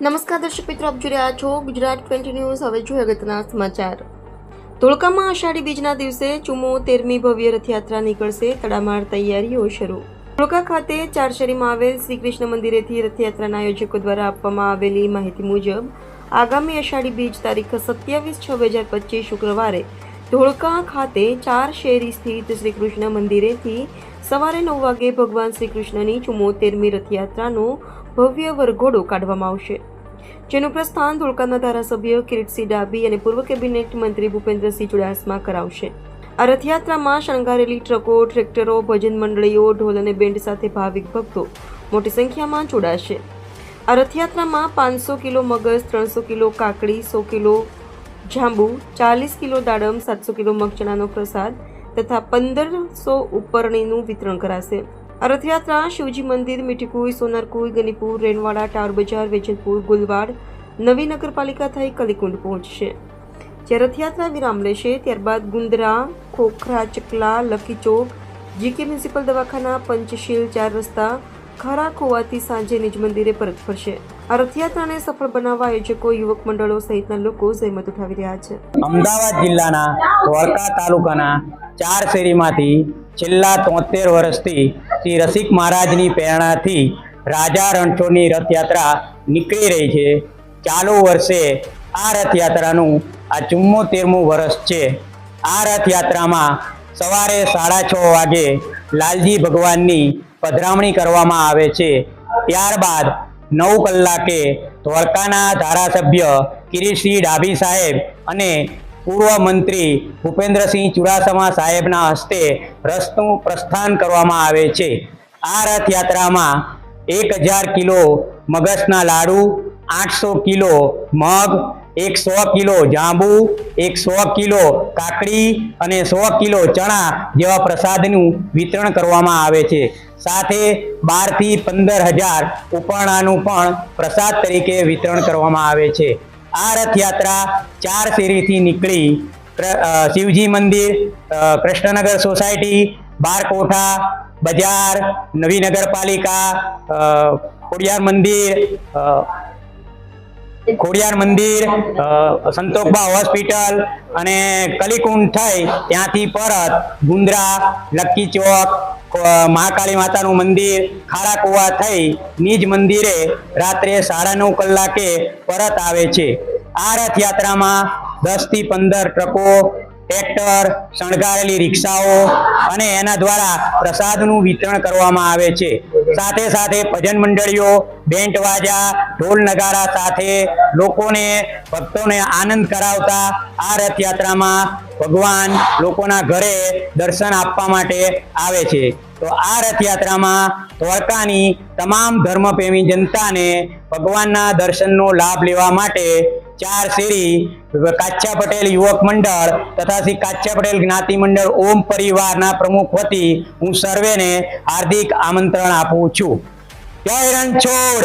નમસ્કાર દર્શક મિત્રો, આપ જોઈ રહ્યા છો ગુજરાત ટ્વેન્ટી ન્યૂઝ. હવે જોઈએ અગત્યના સમાચાર. ધોળકામાં અષાઢી બીજના દિવસે ચુમ્મોતેરમી ભવ્ય રથયાત્રા નીકળશે. તડામાર તૈયારીઓ શરૂ. ધોળકા ખાતે ચારશરીમાં આવેલ શ્રી કૃષ્ણ મંદિરેથી રથયાત્રાના આયોજકો દ્વારા આપવામાં આવેલી માહિતી મુજબ, આગામી અષાઢી બીજ તારીખ સત્યાવીસ છ બે હજાર પચીસ શુક્રવારે ધોળકા ખાતે ચાર શેરી સ્થિત શ્રી કૃષ્ણ મંદિરેથી સવારે નવ વાગે ભગવાન શ્રી કૃષ્ણની ચુમ્મોતેરમી રથયાત્રાનો ભવ્ય વરઘોડો કાઢવામાં આવશે. જેનું પ્રસ્થાન ધોળકાના ધારાસભ્ય કિરીટસિંહ ડાબી અને પૂર્વ કેબિનેટ મંત્રી ભૂપેન્દ્રસિંહ ચુડાસમા કરાવશે. આ રથયાત્રામાં શણગારેલી ટ્રકો, ટ્રેક્ટરો, ભજન મંડળીઓ, ઢોલ અને બેન્ડ સાથે ભાવિક ભક્તો મોટી સંખ્યામાં જોડાશે. આ રથયાત્રામાં પાંચસો કિલો મગજ, ત્રણસો કિલો કાકડી, સો કિલો જાંબુ, ચાલીસ કિલો દાડમ, સાતસો કિલો મગચણાનો પ્રસાદ તથા પંદરસો ઉપરણીનું વિતરણ કરાશે. આ રથયાત્રા, શિવજી મંદિર, મીઠીકુઈ, સોનારકુઈ, ગનીપુર, રેણવાડા ટાવર બજાર, વેજલપુર, ગુલવાડ, નવી નગરપાલિકા થઈ કલીકુંડ પહોંચશે. જે રથયાત્રા વિરામ લેશે, ત્યારબાદ ગુંદરા, ખોખરા, ચકલા લકી ચોક, જીકે મ્યુનિસિપલ દવાખાના, પંચશીલ, ચાર રસ્તા ખરા ખોવાથી સાંજે નિજ મંદિરે પરત ફરશે. આ રથયાત્રાને સફળ બનાવવા આયોજકો, યુવક મંડળો સહિતના લોકો જહેમત ઉઠાવી રહ્યા છે. અમદાવાદ જિલ્લાના ધોળકા તાલુકાના ચાર શેરીમાંથી છેલ્લા તોતેર વર્ષથી શ્રી રસિક મહારાજની પ્રેરણાથી રાજા રણછોડની રથયાત્રા નીકળી રહી છે. ચાલુ વર્ષે આ રથયાત્રાનું આ ચુમ્મોતેરમું વર્ષ છે. આ રથયાત્રામાં સવારે સાડા છ વાગે લાલજી ભગવાનની પધરામણી કરવામાં આવે છે. ત્યારબાદ નવ કલાકે ધોળકાના ધારાસભ્ય કિરીટસિંહ ડાભી સાહેબ અને પૂર્વ મંત્રી ભૂપેન્દ્રસિંહ ચુડાસમા સાહેબના હસ્તે રથનું પ્રસ્થાન કરવામાં આવે છે. આ રથયાત્રામાં એક હજાર કિલો મગજના લાડુ, આઠસો કિલો મગ એક સો કિલો જાંબુ એક સો કિલો કાકડી અને સો કિલો ચણા જેવા પ્રસાદનું વિતરણ કરવામાં આવે છે. સાથે બારથી પંદર હજાર ઉપરણાનું પણ પ્રસાદ તરીકે વિતરણ કરવામાં આવે છે. આ રથયાત્રા ચાર શેરીથી નીકળી શિવજી મંદિર કૃષ્ણનગર સોસાયટી, બારકોઠા, બજાર, નવી નગરપાલિકા ખોડિયાર મંદિર ખોડિયાર મંદિર સંતોકબા હોસ્પિટલ અને કલીકુંડ થઈ ત્યાંથી પરત ગુંદરા, લક્કી ચોક મહાકાળી માતાનું મંદિર, ખારાકુવા થઈ નિજ મંદિરે રાત્રે સાડા નવ કલાકે પરત આવે છે. આ રથયાત્રામાં દસથી પંદર ટ્રકો ટ્રેક્ટર, શણગારેલી રિક્ષાઓ અને એના દ્વારા પ્રસાદનું વિતરણ કરવામાં આવે છે. સાથે સાથે ભજન મંડળીઓ બેન્ટ વાજા ઢોલ નગારા સાથે લોકોને, ભક્તોને આનંદ કરાવતા આ રથયાત્રામાં ભગવાન લોકોના ઘરે દર્શન આપવા માટે આવે છે. તો આ રથયાત્રામાં દ્વારકાની તમામ ધર્મપ્રેમી જનતાને ભગવાનના દર્શનનો લાભ લેવા માટે ચાર શેરી કાચ્યા પટેલ યુવક મંડળ તથા શ્રી કાચ્યા પટેલ જ્ઞાતિ મંડળ ઓમ પરિવારના પ્રમુખ વતી હું સર્વેને હાર્દિક આમંત્રણ આપું છું. જય રણછોડ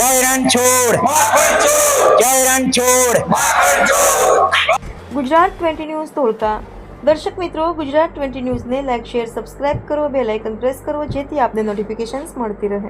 જય રણછોડ જય રણછોડ ગુજરાત ટ્વેન્ટી ન્યૂઝ તોડતા દર્શક મિત્રો, ગુજરાત ટ્વેન્ટી ન્યૂઝને લાઇક શેર, સબસ્ક્રાઇબ કરો બે લાઇકન પ્રેસ કરો, જેથી આપને નોટિફિકેશન્સ મળતી રહે.